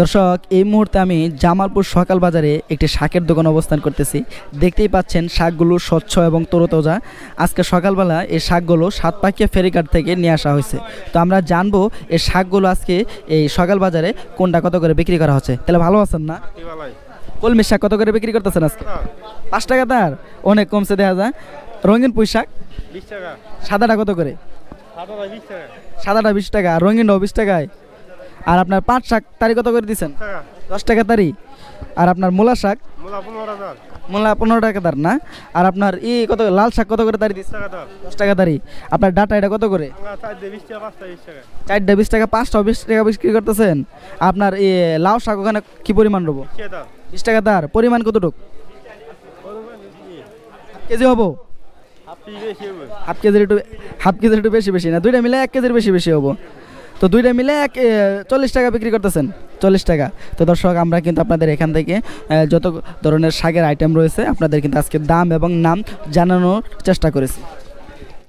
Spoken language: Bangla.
দর্শক এই মুহূর্তে আমি জামালপুর সকাল বাজারে একটি শাকের দোকান অবস্থান করতেছি। দেখতেই পাচ্ছেন শাকগুলো স্বচ্ছ এবং তরতাজা। আজকে সকালবেলা এই শাকগুলো সাতপাকিয়া ফেরিঘাট থেকে নিয়ে আসা হয়েছে। তো আমরা জানব এই শাকগুলো আজকে এই সকাল বাজারে কোনটা কত করে বিক্রি করা হচ্ছে। তাহলে ভালো আছেন না? কলমি শাক কত করে বিক্রি করতেছেন আজকে? পাঁচ টাকা তার। অনেক কমছে দেখা যায় রঙিন পুঁই শাক? বিশ টাকা। সাদাটা কত করে? সাদাটা বিশ টাকা। সাদাটা বিশ টাকা আর রঙিনটাও বিশ টাকায়। আর আপনার পাঁচ শাক তারি কত করে দিচ্ছেন দশ টাকা। তারি আর আপনার মূলা শাক? মূলা পনেরো টাকা তার না? আর আপনার ই কত লাল শাক কত করে তারি। দশ টাকা তারি আপনার ডাটা এটা কত করে? চারটা বিশ টাকা পাঁচটা বিশ টাকা। বিক্রি করতেছেন। আপনার ই লাউ শাক ওখানে কি পরিমাণ রবো? বিশ টাকা তার। পরিমাণ কতটুক? কেজি হব। হাফ কেজির একটু হাফ কেজির একটু বেশি বেশি না? দুইটা মিলে এক কেজির বেশি বেশি হব। তো দুইটা মিলে এক চল্লিশ টাকা বিক্রি করতেছেন, চল্লিশ টাকা। তো দর্শক, আমরা কিন্তু আপনাদের এখান থেকে যত ধরনের শাকের আইটেম রয়েছে, আপনাদের কিন্তু আজকে দাম এবং নাম জানানোর চেষ্টা করেছি।